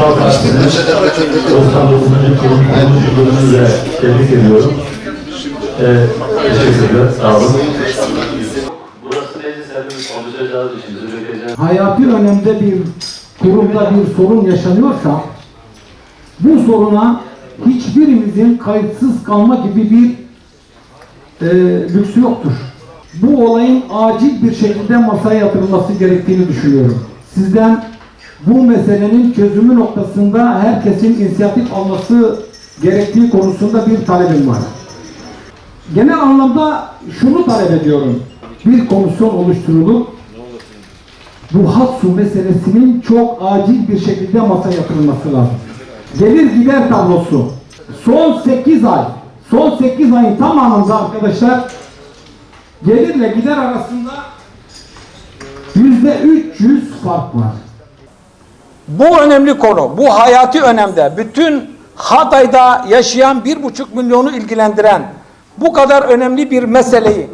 Cumhuriyet Halk Partisi'nin 99. kuruluş yılını da tebrik ediyorum. Teşekkürler, sağ olun. Hayati önemde bir kurumda bir sorun yaşanıyorsa bu soruna hiçbirimizin kayıtsız kalma gibi bir e, lüksü yoktur. Bu olayın acil bir şekilde masaya yatırılması gerektiğini düşünüyorum. Sizden bu meselenin çözümü noktasında herkesin inisiyatif alması gerektiği konusunda bir talebim var. Genel anlamda şunu talep ediyorum. Bir komisyon oluşturulup bu hak su meselesinin çok acil bir şekilde masaya yatırılması lazım. Gelir gider tablosu. Son 8 ay, son 8 ayın tamamında arkadaşlar gelirle gider arasında yüzde 300 fark var. Bu önemli konu, bu hayati önemde, bütün Hatay'da yaşayan bir buçuk milyonu ilgilendiren bu kadar önemli bir meseleyi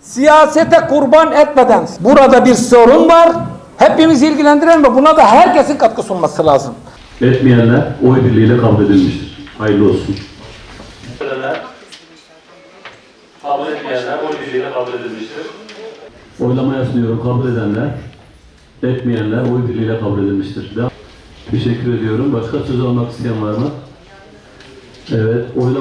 siyasete kurban etmeden burada bir sorun var. Hepimizi ilgilendiren ve buna da herkesin katkı sunması lazım. Etmeyenler oy birliğiyle kabul edilmiştir. Hayırlı olsun. Kabul etmeyenler oy birliğiyle kabul edilmiştir. Oylamaya sunuyorum. Kabul edenler, etmeyenler oy birliğiyle kabul edilmiştir. Devam. Teşekkür ediyorum. Başka söz almak isteyen var mı? Evet. Oylama